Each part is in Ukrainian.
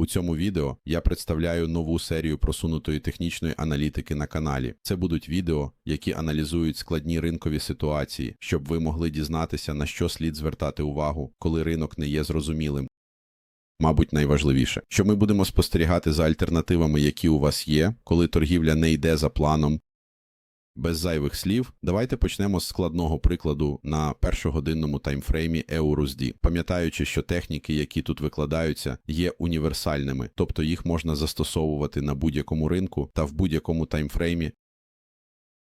У цьому відео я представляю нову серію просунутої технічної аналітики на каналі. Це будуть відео, які аналізують складні ринкові ситуації, щоб ви могли дізнатися, на що слід звертати увагу, коли ринок не є зрозумілим. Мабуть, найважливіше, що ми будемо спостерігати за альтернативами, які у вас є, коли торгівля не йде за планом. Без зайвих слів, давайте почнемо з складного прикладу на першогодинному таймфреймі EURUSD, пам'ятаючи, що техніки, які тут викладаються, є універсальними, тобто їх можна застосовувати на будь-якому ринку та в будь-якому таймфреймі.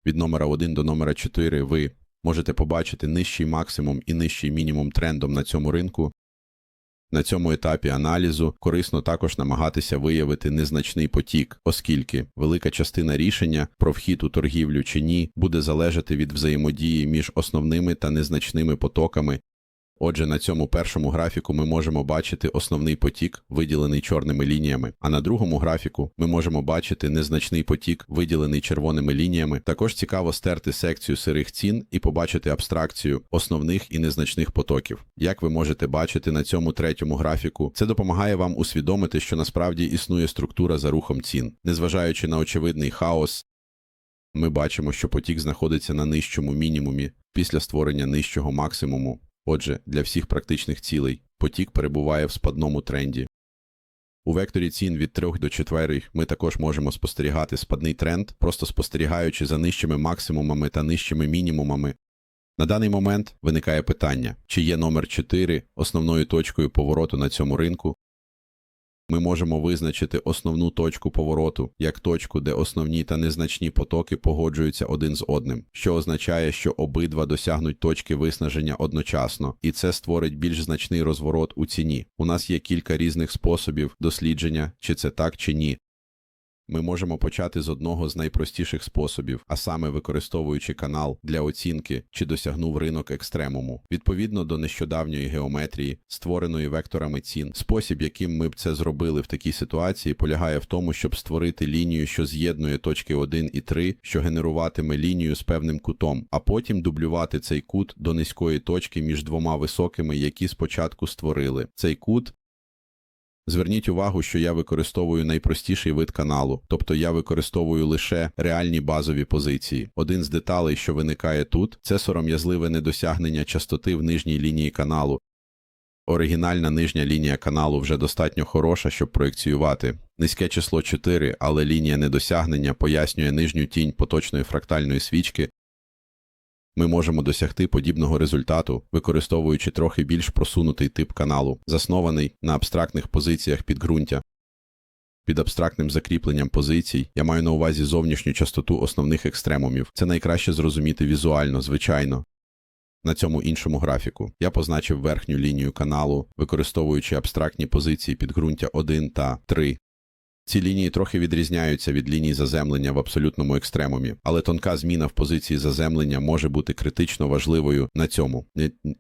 Від номера 1 до номера 4 ви можете побачити нижчий максимум і нижчий мінімум трендом на цьому ринку. На цьому етапі аналізу корисно також намагатися виявити незначний потік, оскільки велика частина рішення про вхід у торгівлю чи ні буде залежати від взаємодії між основними та незначними потоками. Отже, на цьому першому графіку ми можемо бачити основний потік, виділений чорними лініями, а на другому графіку ми можемо бачити незначний потік, виділений червоними лініями. Також цікаво стерти секцію сирих цін і побачити абстракцію основних і незначних потоків. Як ви можете бачити на цьому третьому графіку, це допомагає вам усвідомити, що насправді існує структура за рухом цін, незважаючи на очевидний хаос. Ми бачимо, що потік знаходиться на нижчому мінімумі після створення нижчого максимуму. Отже, для всіх практичних цілей потік перебуває в спадному тренді. У векторі цін від 3 до 4 ми також можемо спостерігати спадний тренд, просто спостерігаючи за нижчими максимумами та нижчими мінімумами. На даний момент виникає питання, чи є номер 4 основною точкою повороту на цьому ринку. Ми можемо визначити основну точку повороту як точку, де основні та незначні потоки погоджуються один з одним, що означає, що обидва досягнуть точки виснаження одночасно, і це створить більш значний розворот у ціні. У нас є кілька різних способів дослідження, чи це так чи ні. Ми можемо почати з одного з найпростіших способів, а саме використовуючи канал для оцінки, чи досягнув ринок екстремуму, відповідно до нещодавньої геометрії, створеної векторами цін. Спосіб, яким ми б це зробили в такій ситуації, полягає в тому, щоб створити лінію, що з'єднує точки 1 і 3, що генеруватиме лінію з певним кутом, а потім дублювати цей кут до низької точки між двома високими, які спочатку створили. Цей кут Зверніть увагу, що я використовую найпростіший вид каналу, тобто я використовую лише реальні базові позиції. Один з деталей, що виникає тут, це сором'язливе недосягнення частоти в нижній лінії каналу. Оригінальна нижня лінія каналу вже достатньо хороша, щоб проєкціювати. Низьке число 4, але лінія недосягнення пояснює нижню тінь поточної фрактальної свічки, ми можемо досягти подібного результату, використовуючи трохи більш просунутий тип каналу, заснований на абстрактних позиціях підґрунтя. Під абстрактним закріпленням позицій я маю на увазі зовнішню частоту основних екстремумів. Це найкраще зрозуміти візуально, звичайно. На цьому іншому графіку я позначив верхню лінію каналу, використовуючи абстрактні позиції підґрунтя 1 та 3. Ці лінії трохи відрізняються від ліній заземлення в абсолютному екстремумі, але тонка зміна в позиції заземлення може бути критично важливою на цьому.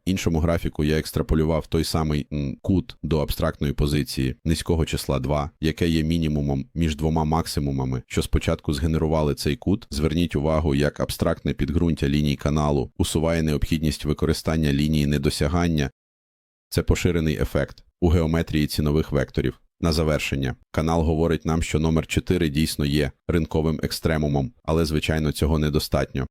Іншому графіку я екстраполював той самий кут до абстрактної позиції низького числа 2, яке є мінімумом між двома максимумами, що спочатку згенерували цей кут. Зверніть увагу, як абстрактне підґрунтя ліній каналу усуває необхідність використання лінії недосягання. Це поширений ефект у геометрії цінових векторів. На завершення, канал говорить нам, що номер 4 дійсно є ринковим екстремумом, але, звичайно, цього недостатньо.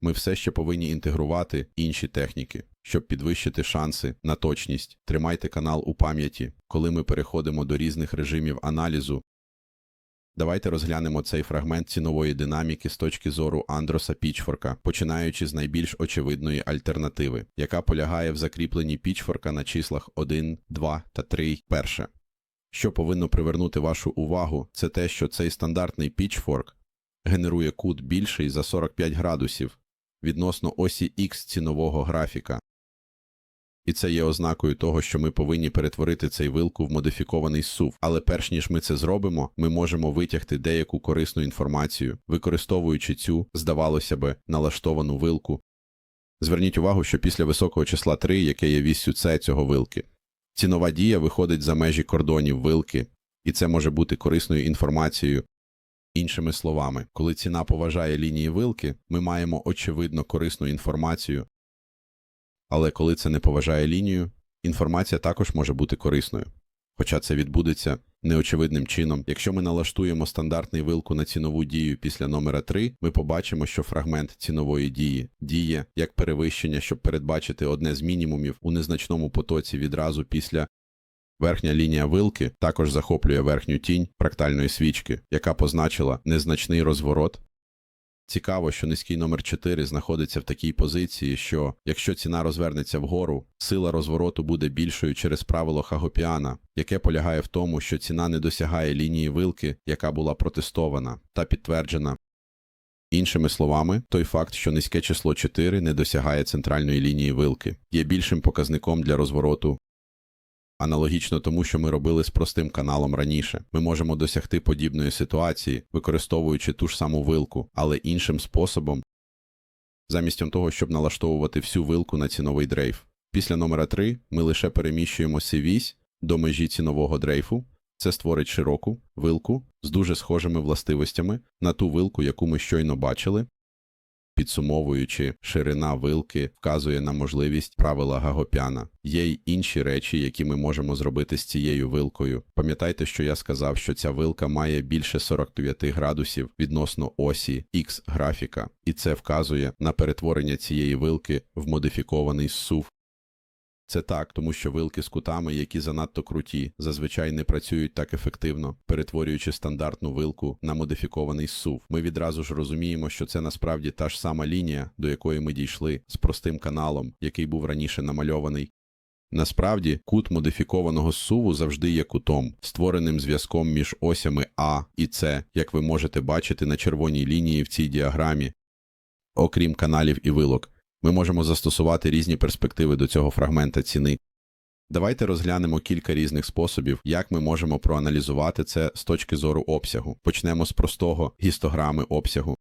Ми все ще повинні інтегрувати інші техніки, щоб підвищити шанси на точність. Тримайте канал у пам'яті, коли ми переходимо до різних режимів аналізу. Давайте розглянемо цей фрагмент цінової динаміки з точки зору Андроса Пічфорка, починаючи з найбільш очевидної альтернативи, яка полягає в закріпленні Пічфорка на числах 1, 2 та 3. Перше. Що повинно привернути вашу увагу, це те, що цей стандартний pitchfork генерує кут більший за 45 градусів відносно осі X цінового графіка. І це є ознакою того, що ми повинні перетворити цей вилку в модифікований сув. Але перш ніж ми це зробимо, ми можемо витягти деяку корисну інформацію, використовуючи цю, здавалося би, налаштовану вилку. Зверніть увагу, що після високого числа 3, яке є віссю С цього вилки, Цінова дія виходить за межі кордонів вилки, і це може бути корисною інформацією. Іншими словами, коли ціна поважає лінії вилки, ми маємо очевидно корисну інформацію, але коли це не поважає лінію, інформація також може бути корисною. Хоча це відбудеться неочевидним чином. Якщо ми налаштуємо стандартний вилку на цінову дію після номера 3, ми побачимо, що фрагмент цінової дії діє як перевищення, щоб передбачити одне з мінімумів у незначному потоці відразу після Верхня лінія вилки також захоплює верхню тінь фрактальної свічки, яка позначила незначний розворот. Цікаво, що низький номер 4 знаходиться в такій позиції, що якщо ціна розвернеться вгору, сила розвороту буде більшою через правило Хагопіана, яке полягає в тому, що ціна не досягає лінії вилки, яка була протестована та підтверджена. Іншими словами, той факт, що низьке число 4 не досягає центральної лінії вилки, є більшим показником для розвороту Аналогічно тому, що ми робили з простим каналом раніше, ми можемо досягти подібної ситуації, використовуючи ту ж саму вилку, але іншим способом, замість того, щоб налаштовувати всю вилку на ціновий дрейф. Після номера 3 ми лише переміщуємо вісь до межі цінового дрейфу. Це створить широку вилку з дуже схожими властивостями на ту вилку, яку ми щойно бачили, Підсумовуючи, ширина вилки вказує на можливість правила Гагопяна. Є й інші речі, які ми можемо зробити з цією вилкою. Пам'ятайте, що я сказав, що ця вилка має більше 49 градусів відносно осі X графіка, і це вказує на перетворення цієї вилки в модифікований сув. Це так, тому що вилки з кутами, які занадто круті, зазвичай не працюють так ефективно, перетворюючи стандартну вилку на модифікований сув. Ми відразу ж розуміємо, що це насправді та ж сама лінія, до якої ми дійшли з простим каналом, який був раніше намальований. Насправді, кут модифікованого суву завжди є кутом, створеним зв'язком між осями А і С, як ви можете бачити на червоній лінії в цій діаграмі. Окрім каналів і вилок, ми можемо застосувати різні перспективи до цього фрагмента ціни. Давайте розглянемо кілька різних способів, як ми можемо проаналізувати це з точки зору обсягу. Почнемо з простого гістограми обсягу.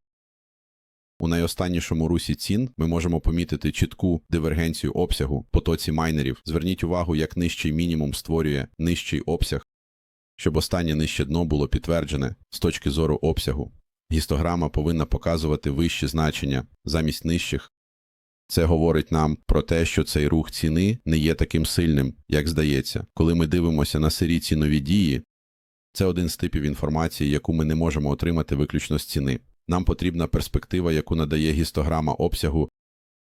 У найостаннішому русі цін ми можемо помітити чітку дивергенцію обсягу потоці майнерів. Зверніть увагу, як нижчий мінімум створює нижчий обсяг, щоб останнє нижче дно було підтверджене з точки зору обсягу. Гістограма повинна показувати вищі значення замість нижчих. Це говорить нам про те, що цей рух ціни не є таким сильним, як здається. Коли ми дивимося на сирі цінові дії, це один з типів інформації, яку ми не можемо отримати виключно з ціни. Нам потрібна перспектива, яку надає гістограма обсягу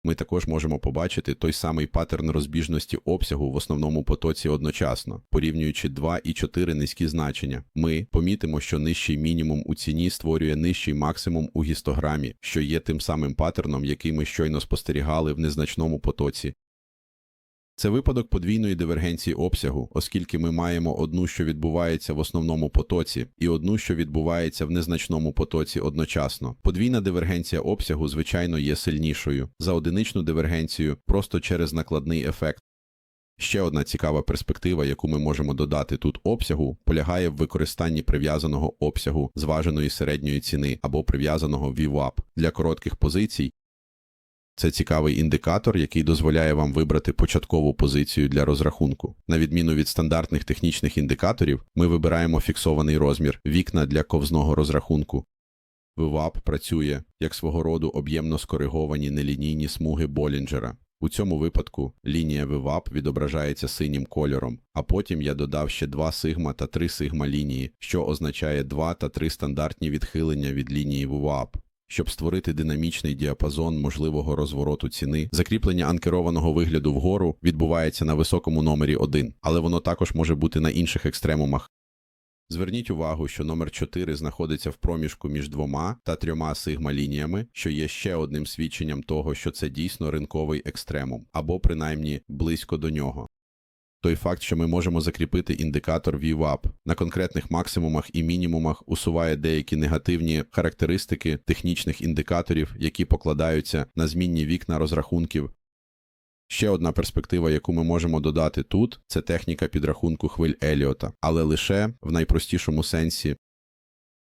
ми також можемо побачити той самий паттерн розбіжності обсягу в основному потоці одночасно, порівнюючи 2 і 4 низькі значення. Ми помітимо, що нижчий мінімум у ціні створює нижчий максимум у гістограмі, що є тим самим паттерном, який ми щойно спостерігали в незначному потоці. Це випадок подвійної дивергенції обсягу, оскільки ми маємо одну, що відбувається в основному потоці, і одну, що відбувається в незначному потоці одночасно. Подвійна дивергенція обсягу, звичайно, є сильнішою за одиничну дивергенцію просто через накладний ефект. Ще одна цікава перспектива, яку ми можемо додати тут обсягу, полягає в використанні прив'язаного обсягу зваженої середньої ціни або прив'язаного VWAP для коротких позицій, це цікавий індикатор, який дозволяє вам вибрати початкову позицію для розрахунку. На відміну від стандартних технічних індикаторів, ми вибираємо фіксований розмір вікна для ковзного розрахунку. VWAP працює як свого роду об'ємно скориговані нелінійні смуги Болінджера. У цьому випадку лінія VWAP відображається синім кольором, а потім я додав ще 2 сигма та 3 сигма лінії, що означає 2 та 3 стандартні відхилення від лінії VWAP щоб створити динамічний діапазон можливого розвороту ціни. Закріплення анкерованого вигляду вгору відбувається на високому номері 1, але воно також може бути на інших екстремумах. Зверніть увагу, що номер 4 знаходиться в проміжку між двома та трьома сигма лініями, що є ще одним свідченням того, що це дійсно ринковий екстремум, або принаймні близько до нього той факт, що ми можемо закріпити індикатор VWAP на конкретних максимумах і мінімумах, усуває деякі негативні характеристики технічних індикаторів, які покладаються на змінні вікна розрахунків. Ще одна перспектива, яку ми можемо додати тут, це техніка підрахунку хвиль Еліота, але лише в найпростішому сенсі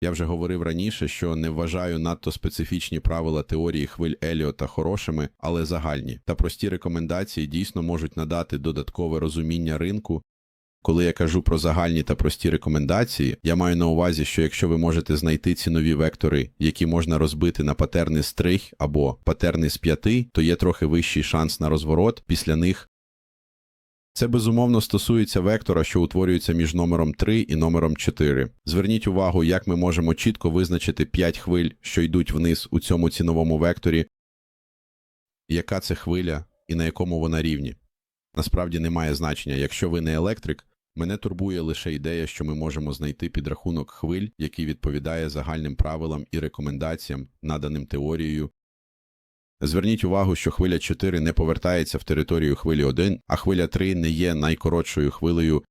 я вже говорив раніше, що не вважаю надто специфічні правила теорії хвиль Еліота хорошими, але загальні та прості рекомендації дійсно можуть надати додаткове розуміння ринку. Коли я кажу про загальні та прості рекомендації, я маю на увазі, що якщо ви можете знайти цінові вектори, які можна розбити на патерни з трих або патерни з п'яти, то є трохи вищий шанс на розворот після них Це безумовно стосується вектора, що утворюється між номером 3 і номером 4. Зверніть увагу, як ми можемо чітко визначити 5 хвиль, що йдуть вниз у цьому ціновому векторі, яка це хвиля і на якому вона рівні. Насправді немає значення, якщо ви не електрик, мене турбує лише ідея, що ми можемо знайти підрахунок хвиль, який відповідає загальним правилам і рекомендаціям, наданим теорією. Зверніть увагу, що хвиля 4 не повертається в територію хвилі 1, а хвиля 3 не є найкоротшою хвилею.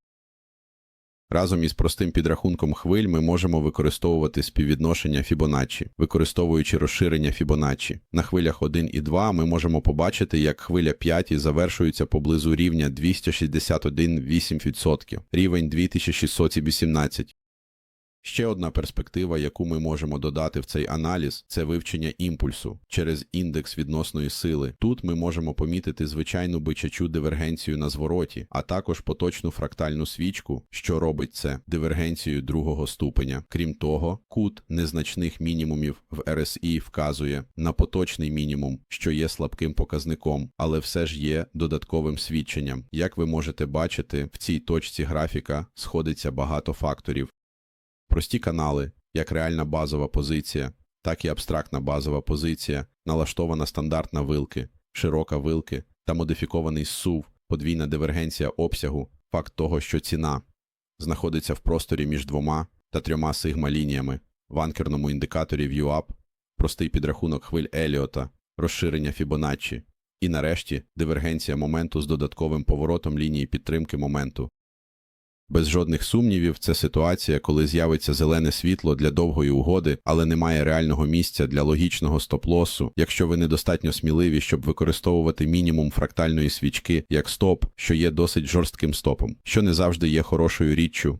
Разом із простим підрахунком хвиль ми можемо використовувати співвідношення Фібоначчі, використовуючи розширення Фібоначчі. На хвилях 1 і 2 ми можемо побачити, як хвиля 5 завершується поблизу рівня 261,8%, рівень 2618. Ще одна перспектива, яку ми можемо додати в цей аналіз, це вивчення імпульсу через індекс відносної сили. Тут ми можемо помітити звичайну бичачу дивергенцію на звороті, а також поточну фрактальну свічку, що робить це дивергенцією другого ступеня. Крім того, кут незначних мінімумів в РСІ вказує на поточний мінімум, що є слабким показником, але все ж є додатковим свідченням. Як ви можете бачити, в цій точці графіка сходиться багато факторів. Прості канали, як реальна базова позиція, так і абстрактна базова позиція, налаштована стандартна вилки, широка вилки та модифікований СУВ, подвійна дивергенція обсягу, факт того, що ціна знаходиться в просторі між двома та трьома сигма-лініями, в анкерному індикаторі ViewUp, простий підрахунок хвиль Еліота, розширення Фібоначчі і, нарешті, дивергенція моменту з додатковим поворотом лінії підтримки моменту. Без жодних сумнівів, це ситуація, коли з'явиться зелене світло для довгої угоди, але немає реального місця для логічного стоп-лосу, якщо ви недостатньо сміливі, щоб використовувати мінімум фрактальної свічки як стоп, що є досить жорстким стопом, що не завжди є хорошою річчю.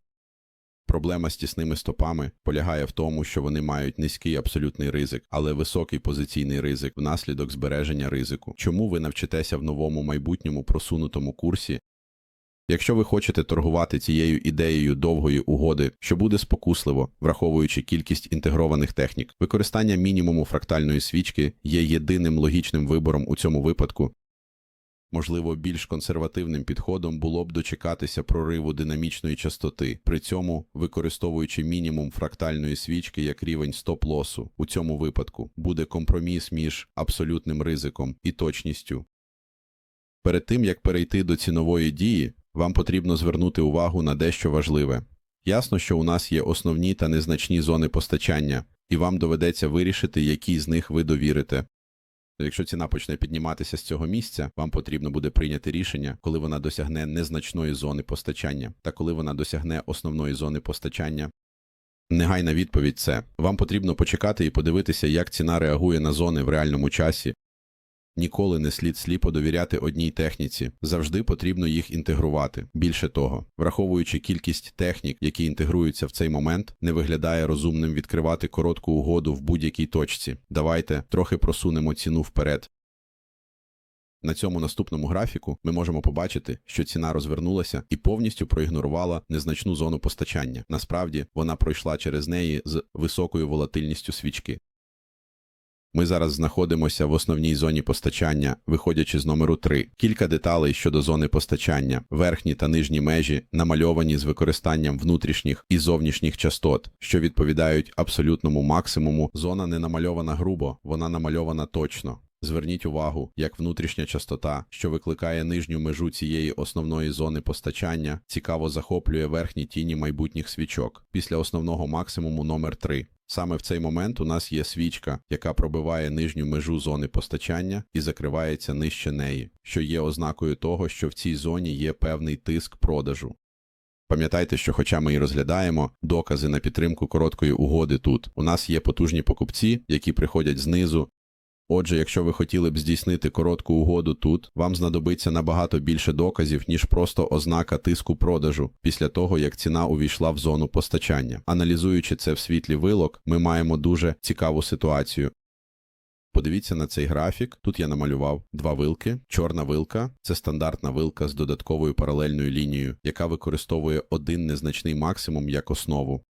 Проблема з тісними стопами полягає в тому, що вони мають низький абсолютний ризик, але високий позиційний ризик внаслідок збереження ризику. Чому ви навчитеся в новому майбутньому просунутому курсі Якщо ви хочете торгувати цією ідеєю довгої угоди, що буде спокусливо, враховуючи кількість інтегрованих технік, використання мінімуму фрактальної свічки є єдиним логічним вибором у цьому випадку. Можливо, більш консервативним підходом було б дочекатися прориву динамічної частоти, при цьому використовуючи мінімум фрактальної свічки як рівень стоп-лосу. У цьому випадку буде компроміс між абсолютним ризиком і точністю. Перед тим як перейти до цінової дії, вам потрібно звернути увагу на дещо важливе. Ясно, що у нас є основні та незначні зони постачання, і вам доведеться вирішити, які з них ви довірите. Якщо ціна почне підніматися з цього місця, вам потрібно буде прийняти рішення, коли вона досягне незначної зони постачання та коли вона досягне основної зони постачання. Негайна відповідь це вам потрібно почекати і подивитися, як ціна реагує на зони в реальному часі, Ніколи не слід сліпо довіряти одній техніці, завжди потрібно їх інтегрувати. Більше того, враховуючи кількість технік, які інтегруються в цей момент, не виглядає розумним відкривати коротку угоду в будь-якій точці. Давайте трохи просунемо ціну вперед. На цьому наступному графіку ми можемо побачити, що ціна розвернулася і повністю проігнорувала незначну зону постачання. Насправді вона пройшла через неї з високою волатильністю свічки. Ми зараз знаходимося в основній зоні постачання, виходячи з номеру 3. Кілька деталей щодо зони постачання, верхні та нижні межі намальовані з використанням внутрішніх і зовнішніх частот, що відповідають абсолютному максимуму. Зона не намальована грубо, вона намальована точно. Зверніть увагу, як внутрішня частота, що викликає нижню межу цієї основної зони постачання, цікаво захоплює верхні тіні майбутніх свічок після основного максимуму номер 3 Саме в цей момент у нас є свічка, яка пробиває нижню межу зони постачання і закривається нижче неї, що є ознакою того, що в цій зоні є певний тиск продажу. Пам'ятайте, що, хоча ми і розглядаємо докази на підтримку короткої угоди тут, у нас є потужні покупці, які приходять знизу Отже, якщо ви хотіли б здійснити коротку угоду тут, вам знадобиться набагато більше доказів, ніж просто ознака тиску продажу після того, як ціна увійшла в зону постачання. Аналізуючи це в світлі вилок, ми маємо дуже цікаву ситуацію. Подивіться на цей графік. Тут я намалював два вилки. Чорна вилка це стандартна вилка з додатковою паралельною лінією, яка використовує один незначний максимум як основу.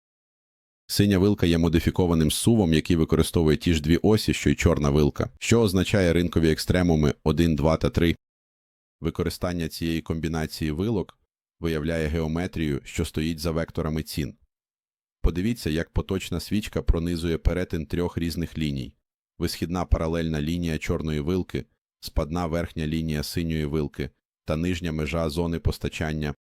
Синя вилка є модифікованим сувом, який використовує ті ж дві осі, що й чорна вилка, що означає ринкові екстремуми 1, 2 та 3. Використання цієї комбінації вилок виявляє геометрію, що стоїть за векторами цін. Подивіться, як поточна свічка пронизує перетин трьох різних ліній: висхідна паралельна лінія чорної вилки, спадна верхня лінія синьої вилки та нижня межа зони постачання.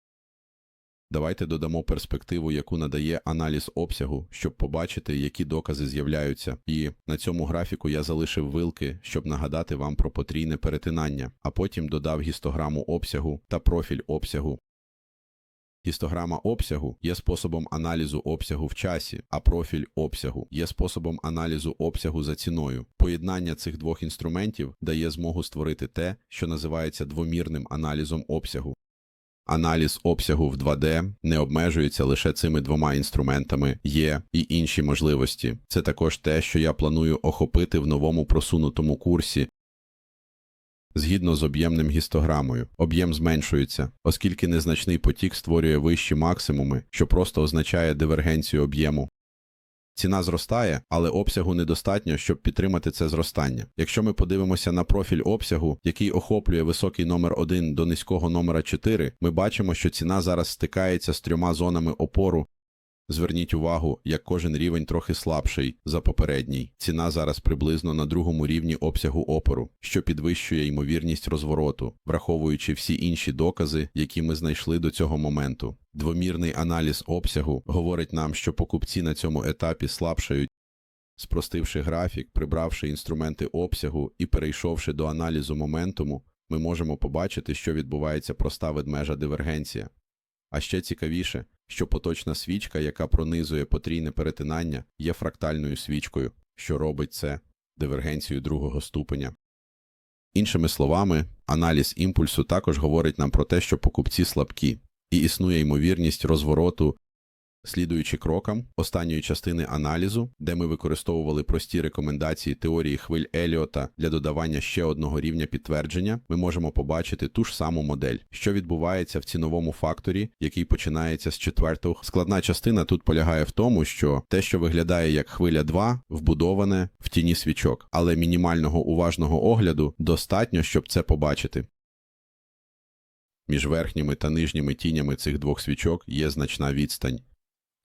Давайте додамо перспективу, яку надає аналіз обсягу, щоб побачити, які докази з'являються. І на цьому графіку я залишив вилки, щоб нагадати вам про потрійне перетинання, а потім додав гістограму обсягу та профіль обсягу. Гістограма обсягу є способом аналізу обсягу в часі, а профіль обсягу є способом аналізу обсягу за ціною. Поєднання цих двох інструментів дає змогу створити те, що називається двомірним аналізом обсягу. Аналіз обсягу в 2D не обмежується лише цими двома інструментами, є і інші можливості. Це також те, що я планую охопити в новому просунутому курсі. Згідно з об'ємним гістограмою, об'єм зменшується, оскільки незначний потік створює вищі максимуми, що просто означає дивергенцію об'єму. Ціна зростає, але обсягу недостатньо, щоб підтримати це зростання. Якщо ми подивимося на профіль обсягу, який охоплює високий номер 1 до низького номера 4, ми бачимо, що ціна зараз стикається з трьома зонами опору. Зверніть увагу, як кожен рівень трохи слабший за попередній. Ціна зараз приблизно на другому рівні обсягу опору, що підвищує ймовірність розвороту, враховуючи всі інші докази, які ми знайшли до цього моменту. Двомірний аналіз обсягу говорить нам, що покупці на цьому етапі слабшають. Спростивши графік, прибравши інструменти обсягу і перейшовши до аналізу моментуму, ми можемо побачити, що відбувається проста ведмежа дивергенція. А ще цікавіше, що поточна свічка, яка пронизує потрійне перетинання, є фрактальною свічкою, що робить це дивергенцією другого ступеня. Іншими словами, аналіз імпульсу також говорить нам про те, що покупці слабкі, і існує ймовірність розвороту, слідуючи крокам останньої частини аналізу, де ми використовували прості рекомендації теорії хвиль Еліота для додавання ще одного рівня підтвердження, ми можемо побачити ту ж саму модель, що відбувається в ціновому факторі, який починається з четвертого. Складна частина тут полягає в тому, що те, що виглядає як хвиля 2, вбудоване в тіні свічок, але мінімального уважного огляду достатньо, щоб це побачити. Між верхніми та нижніми тінями цих двох свічок є значна відстань.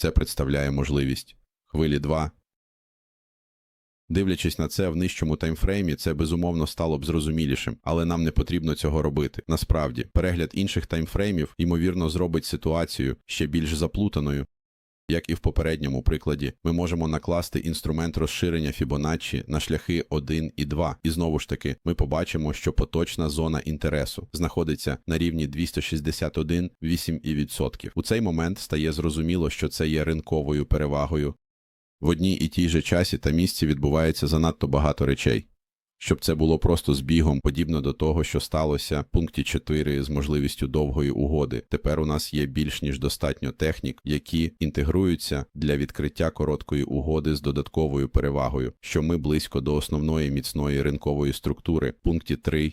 Це представляє можливість. Хвилі 2. Дивлячись на це в нижчому таймфреймі, це безумовно стало б зрозумілішим, але нам не потрібно цього робити. Насправді, перегляд інших таймфреймів, ймовірно, зробить ситуацію ще більш заплутаною. Як і в попередньому прикладі, ми можемо накласти інструмент розширення Фібоначчі на шляхи 1 і 2, і знову ж таки ми побачимо, що поточна зона інтересу знаходиться на рівні 261,8%. У цей момент стає зрозуміло, що це є ринковою перевагою. В одній і тій же часі та місці відбувається занадто багато речей. Щоб це було просто збігом, подібно до того, що сталося в пункті 4 з можливістю довгої угоди. Тепер у нас є більш ніж достатньо технік, які інтегруються для відкриття короткої угоди з додатковою перевагою, що ми близько до основної міцної ринкової структури. В пункті 3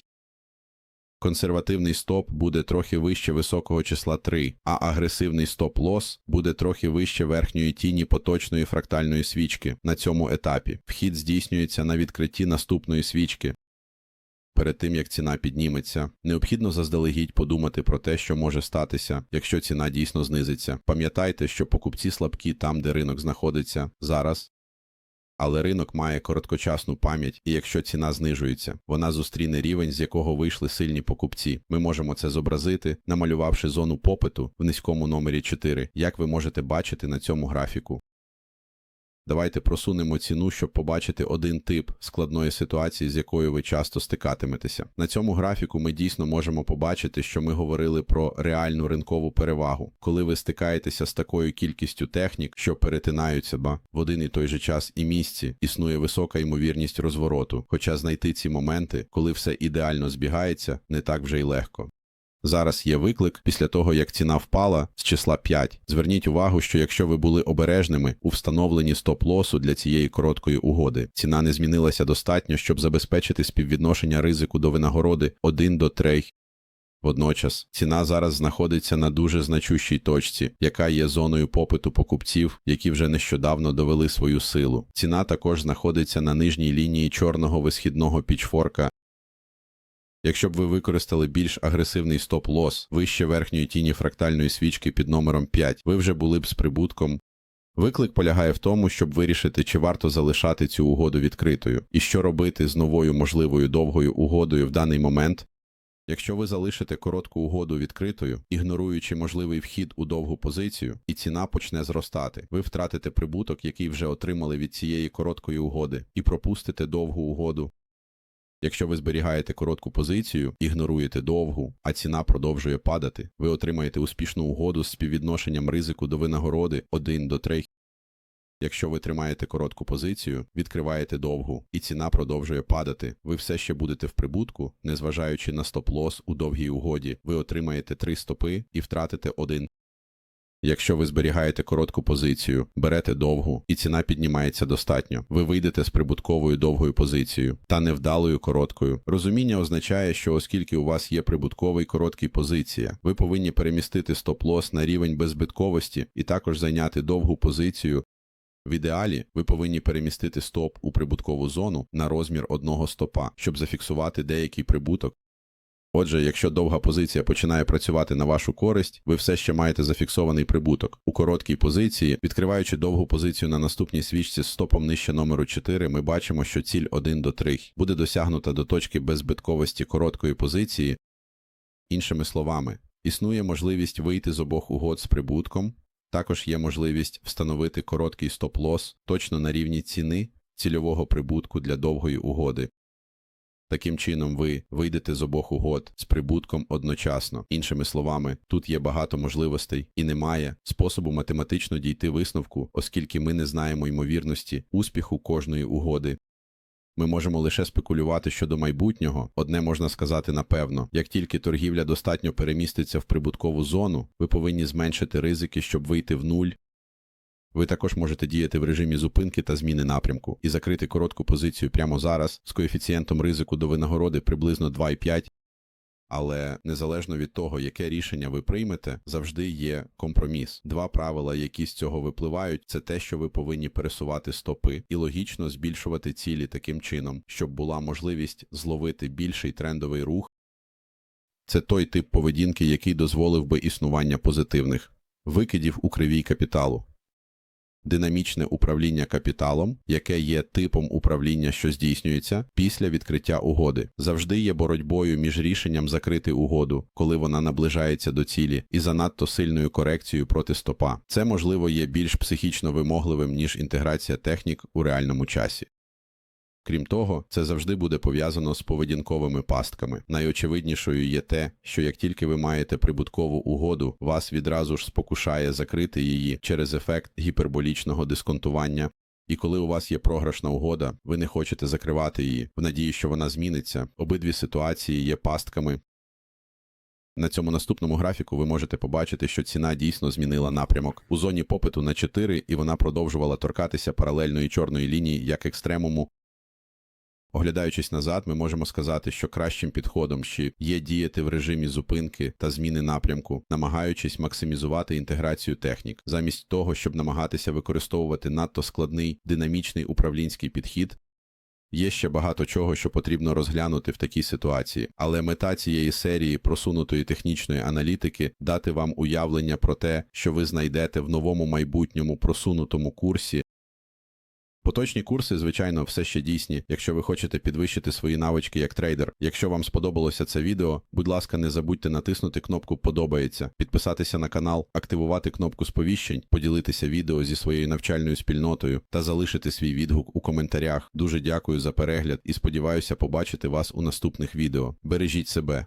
консервативний стоп буде трохи вище високого числа 3, а агресивний стоп-лос буде трохи вище верхньої тіні поточної фрактальної свічки. На цьому етапі вхід здійснюється на відкритті наступної свічки. Перед тим як ціна підніметься, необхідно заздалегідь подумати про те, що може статися, якщо ціна дійсно знизиться. Пам'ятайте, що покупці слабкі там, де ринок знаходиться зараз. Але ринок має короткочасну пам'ять, і якщо ціна знижується, вона зустріне рівень, з якого вийшли сильні покупці. Ми можемо це зобразити, намалювавши зону попиту в низькому номері 4, як ви можете бачити на цьому графіку. Давайте просунемо ціну, щоб побачити один тип складної ситуації, з якою ви часто стикатиметеся. На цьому графіку ми дійсно можемо побачити, що ми говорили про реальну ринкову перевагу, коли ви стикаєтеся з такою кількістю технік, що перетинаються ба в один і той же час і місці, існує висока ймовірність розвороту. Хоча знайти ці моменти, коли все ідеально збігається, не так вже й легко. Зараз є виклик після того, як ціна впала з числа 5. Зверніть увагу, що якщо ви були обережними у встановленні стоп-лосу для цієї короткої угоди, ціна не змінилася достатньо, щоб забезпечити співвідношення ризику до винагороди 1 до 3. Водночас ціна зараз знаходиться на дуже значущій точці, яка є зоною попиту покупців, які вже нещодавно довели свою силу. Ціна також знаходиться на нижній лінії чорного висхідного пічфорка Якщо б ви використали більш агресивний стоп-лос вище верхньої тіні фрактальної свічки під номером 5, ви вже були б з прибутком. Виклик полягає в тому, щоб вирішити, чи варто залишати цю угоду відкритою, і що робити з новою можливою довгою угодою в даний момент. Якщо ви залишите коротку угоду відкритою, ігноруючи можливий вхід у довгу позицію, і ціна почне зростати, ви втратите прибуток, який вже отримали від цієї короткої угоди, і пропустите довгу угоду. Якщо ви зберігаєте коротку позицію, ігноруєте довгу, а ціна продовжує падати, ви отримаєте успішну угоду з співвідношенням ризику до винагороди 1 до 3. Якщо ви тримаєте коротку позицію, відкриваєте довгу, і ціна продовжує падати, ви все ще будете в прибутку, незважаючи на стоп-лос у довгій угоді, ви отримаєте 3 стопи і втратите 1. Якщо ви зберігаєте коротку позицію, берете довгу, і ціна піднімається достатньо, ви вийдете з прибутковою довгою позицією та невдалою короткою. Розуміння означає, що оскільки у вас є прибутковий короткий позиція, ви повинні перемістити стоп-лос на рівень беззбитковості і також зайняти довгу позицію. В ідеалі ви повинні перемістити стоп у прибуткову зону на розмір одного стопа, щоб зафіксувати деякий прибуток. Отже, якщо довга позиція починає працювати на вашу користь, ви все ще маєте зафіксований прибуток. У короткій позиції, відкриваючи довгу позицію на наступній свічці з стопом нижче номеру 4, ми бачимо, що ціль 1 до 3 буде досягнута до точки беззбитковості короткої позиції. Іншими словами, існує можливість вийти з обох угод з прибутком, також є можливість встановити короткий стоп-лос точно на рівні ціни цільового прибутку для довгої угоди. Таким чином, ви вийдете з обох угод з прибутком одночасно. Іншими словами, тут є багато можливостей і немає способу математично дійти висновку, оскільки ми не знаємо ймовірності успіху кожної угоди. Ми можемо лише спекулювати щодо майбутнього. Одне можна сказати напевно, як тільки торгівля достатньо переміститься в прибуткову зону, ви повинні зменшити ризики, щоб вийти в нуль. Ви також можете діяти в режимі зупинки та зміни напрямку і закрити коротку позицію прямо зараз з коефіцієнтом ризику до винагороди приблизно 2,5. Але незалежно від того, яке рішення ви приймете, завжди є компроміс. Два правила, які з цього випливають, це те, що ви повинні пересувати стопи і логічно збільшувати цілі таким чином, щоб була можливість зловити більший трендовий рух. Це той тип поведінки, який дозволив би існування позитивних викидів у кривій капіталу. Динамічне управління капіталом, яке є типом управління, що здійснюється після відкриття угоди, завжди є боротьбою між рішенням закрити угоду, коли вона наближається до цілі, і занадто сильною корекцією проти стопа. Це можливо є більш психічно вимогливим ніж інтеграція технік у реальному часі. Крім того, це завжди буде пов'язано з поведінковими пастками. Найочевиднішою є те, що як тільки ви маєте прибуткову угоду, вас відразу ж спокушає закрити її через ефект гіперболічного дисконтування. І коли у вас є програшна угода, ви не хочете закривати її в надії, що вона зміниться. Обидві ситуації є пастками. На цьому наступному графіку ви можете побачити, що ціна дійсно змінила напрямок у зоні попиту на 4, і вона продовжувала торкатися паралельної чорної лінії як екстремуму. Оглядаючись назад, ми можемо сказати, що кращим підходом ще є діяти в режимі зупинки та зміни напрямку, намагаючись максимізувати інтеграцію технік, замість того, щоб намагатися використовувати надто складний динамічний управлінський підхід. Є ще багато чого, що потрібно розглянути в такій ситуації, але мета цієї серії просунутої технічної аналітики дати вам уявлення про те, що ви знайдете в новому майбутньому просунутому курсі. Поточні курси, звичайно, все ще дійсні, якщо ви хочете підвищити свої навички як трейдер. Якщо вам сподобалося це відео, будь ласка, не забудьте натиснути кнопку Подобається, підписатися на канал, активувати кнопку сповіщень, поділитися відео зі своєю навчальною спільнотою та залишити свій відгук у коментарях. Дуже дякую за перегляд і сподіваюся побачити вас у наступних відео. Бережіть себе.